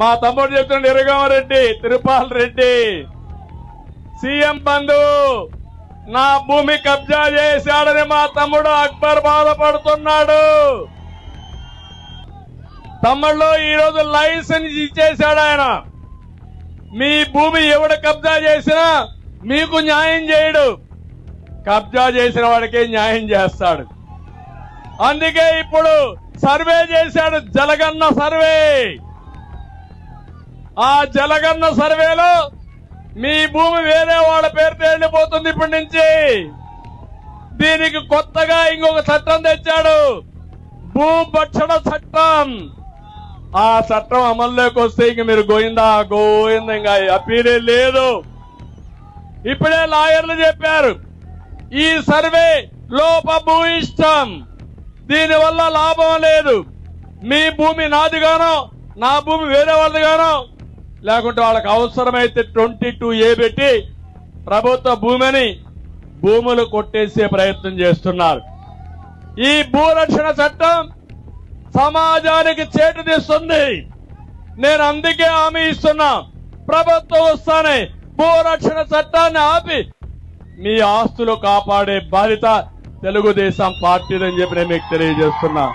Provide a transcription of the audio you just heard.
మా తమ్ముడు చెప్తున్నాడు ఇరగామరెడ్డి తిరుపాల్ రెడ్డి సీఎం బంధు నా భూమి కబ్జా చేశాడని మా తమ్ముడు అక్బర్ బాధపడుతున్నాడు. తమ్ముళ్ళు ఈరోజు లైసెన్స్ ఇచ్చేశాడు ఆయన. మీ భూమి ఎవడు కబ్జా చేసినా మీకు న్యాయం చేయడు. కబ్జా చేసిన వాడికే న్యాయం చేస్తాడు. అందుకే ఇప్పుడు సర్వే చేశాడు జలగన్న సర్వే. ఆ జలగన్న సర్వేలో మీ భూమి వేరే వాళ్ళ పేరుతో వెళ్ళిపోతుంది ఇప్పటి నుంచి. దీనికి కొత్తగా ఇంకొక చట్టం తెచ్చాడు. భూభక్షణ చట్టం. ఆ చట్టం అమల్లోకి వస్తే ఇంక మీరు గోయిందా? గోయిందా ఇంకా అప్పీలే లేదు. ఇప్పుడే లాయర్లు చెప్పారు. ఈ సర్వే లోపభూయిష్టం దీనివల్ల లాభం లేదు. మీ భూమి నాదిగానో నా భూమి వేరే వాళ్ళదిగానో లేకుంటే వాళ్ళకి అవసరమైతే ట్వంటీ టూ ఏ పెట్టి ప్రభుత్వ భూమిని భూములు కొట్టేసే ప్రయత్నం చేస్తున్నారు. ఈ భూరక్షణ చట్టం సమాజానికి చేటు తీస్తుంది. నేను అందుకే హామీ ఇస్తున్నా. ప్రభుత్వం వస్తానే భూరక్షణ చట్టాన్ని ఆపి మీ ఆస్తులు కాపాడే బాధ్యత తెలుగుదేశం పార్టీదని చెప్పి నేను మీకు తెలియజేస్తున్నా.